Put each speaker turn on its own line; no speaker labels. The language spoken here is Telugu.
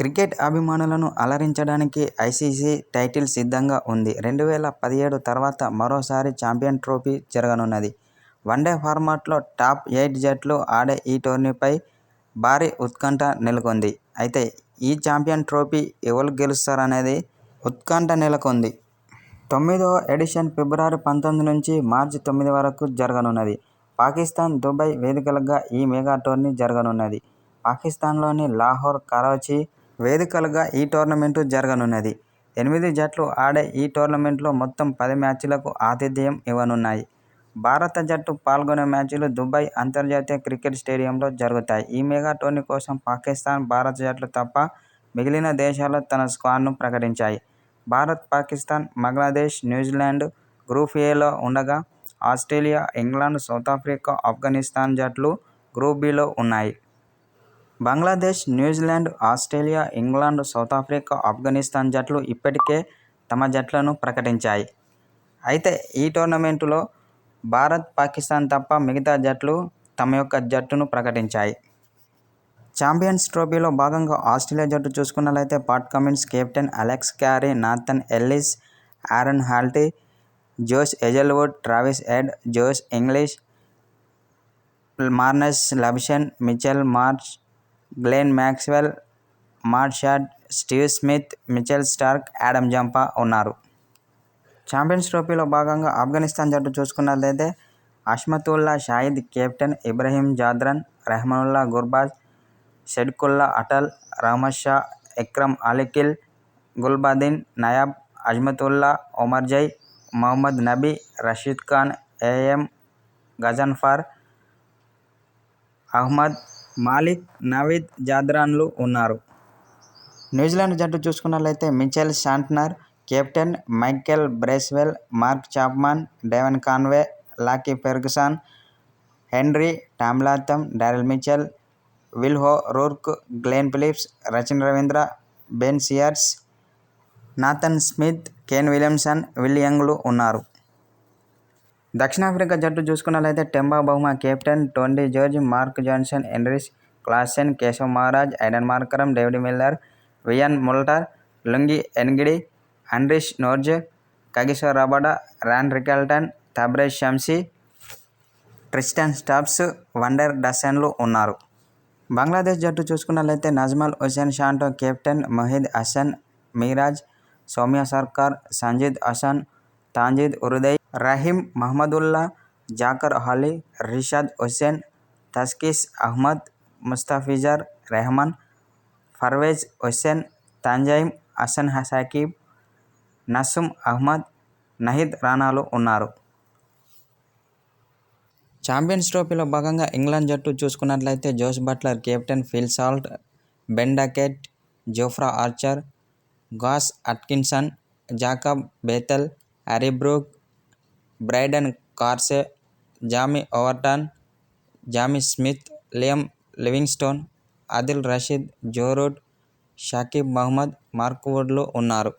క్రికెట్ అభిమానులను అలరించడానికి ఐసీసీ టైటిల్ సిద్ధంగా ఉంది. రెండు వేల పదిహేడు తర్వాత మరోసారి ఛాంపియన్ ట్రోఫీ జరగనున్నది. వన్డే ఫార్మాట్లో టాప్ ఎయిట్ జట్లు ఆడే ఈ టోర్నీపై భారీ ఉత్కంఠ నెలకొంది. అయితే ఈ ఛాంపియన్ ట్రోఫీ ఎవరు గెలుస్తారనేది ఉత్కంఠ నెలకొంది. తొమ్మిదో ఎడిషన్ ఫిబ్రవరి పంతొమ్మిది నుంచి మార్చి తొమ్మిది వరకు జరగనున్నది. పాకిస్తాన్ దుబాయ్ వేదికలుగా ఈ మెగా టోర్నీ జరగనున్నది. పాకిస్తాన్లోని లాహోర్, కరాచీ వేదికలుగా ఈ టోర్నమెంటు జరగనున్నది. ఎనిమిది జట్లు ఆడే ఈ టోర్నమెంట్లో మొత్తం పది మ్యాచ్లకు ఆతిథ్యం ఇవ్వనున్నాయి. భారత జట్టు పాల్గొనే మ్యాచ్లు దుబాయ్ అంతర్జాతీయ క్రికెట్ స్టేడియంలో జరుగుతాయి. ఈ మెగా టోర్నీ కోసం పాకిస్తాన్ భారత జట్లు తప్ప మిగిలిన దేశాలు తన స్క్వాడ్ను ప్రకటించాయి. Bharat, Pakistan Bangladesh, New Zealand group ఏలో ఉండగా Australia, England South Africa Afghanistan జట్లు గ్రూప్ బిలో ఉన్నాయి. Bangladesh, New Zealand, Australia, England South Africa Afghanistan జట్లు ఇప్పటికే తమ జట్లను ప్రకటించాయి. అయితే ఈ టోర్నమెంటులో భారత్, పాకిస్తాన్ తప్ప మిగతా జట్లు తమ యొక్క జట్టును ప్రకటించాయి. ఛాంపియన్స్ ట్రోఫీలో భాగంగా ఆస్ట్రేలియా జట్టు చూసుకున్నట్లయితే Pat Cummins captain, Alex Carey, Nathan Ellis, Aaron Hardie, Josh Hazlewood Travis Head Josh Inglis Marnus Labuschagne Mitchell Marsh Glenn Maxwell Matt Short, Steve Smith, Mitchell Starc, Adam Zampa ఉన్నారు. ఛాంపియన్స్ ట్రోఫీలో భాగంగా ఆఫ్ఘనిస్తాన్ జట్టు చూసుకున్నట్లయితే అష్మతుల్లా షాహిద్ కెప్టెన్, ఇబ్రహీం జాద్రన్ రెహమనుల్లా గుర్బాజ్, షెడ్కుల్లా అటల్, రహమద్ షా, ఇక్రమ్ అలీఖిల్, గుల్బాదిన్ నయాబ్, అజ్మతుల్లా ఒమర్జై, మహమ్మద్ నబీ రషీద్ ఖాన్, ఏఎం గజన్ఫర్, అహ్మద్ మాలిక్, నవీద్ జాద్రాన్లు ఉన్నారు. న్యూజిలాండ్ జట్టు చూసుకున్నట్లయితే Mitchell Santner captain, Michael Bracewell, Mark Chapman Devon Conway, Lockie Ferguson Henry Tom Latham, Daryl Mitchell, Will O'Rourke, Glenn Phillips, Rachin Ravindra, Ben Sears, Nathan Smith, Kane Williamson, Will ఉన్నారు. దక్షిణాఫ్రికా జట్టు చూసుకున్నట్లయితే Temba Bavuma captain, Tony de Zorzi, Marco Jansen, Heinrich Klaasen, Keshav Maharaj, Aiden Markram, David Miller, Wiaan Mulder Lungi Ngidi, Anrich Nortje Kagiso Rabada Ryan Rickelton, Tabraiz Shamsi Tristan Stubbs van der డసన్లు ఉన్నారు. బంగ్లాదేశ్ జట్టు చూసుకున్నట్లయితే నజ్మల్ హుసేన్ షాంటో కెప్టెన్, మొహీద్ హసన్ మిరాజ్, సౌమ్య సర్కార్, సంజీద్ హసన్, తాంజీద్ ఉరుదయ్ రహీం మహమ్మదుల్లా జాకర్ అలీ, రిషాద్ హుసేన్, తస్కీస్ అహ్మద్, ముస్తఫిజర్ రెహమాన్, పర్వేజ్ హుసేన్, తంజీమ్ హసన్ షకీబ్, నసుమ్ అహ్మద్, నహీద్ రాణాలు ఉన్నారు. ఛాంపియన్స్ ట్రోఫీలో భాగంగా ఇంగ్లాండ్ జట్టు చూసుకున్నట్లయితే Jos Buttler captain, Phil Salt, Ben Duckett Jofra Archer, Gus Atkinson, Jacob Bethell Harry Brydon Carse, Jamie Overton Jamie Smith, Liam Livingstone, Adil Rashid, Joe Root, Saqib Mahmood Mark ఉన్నారు.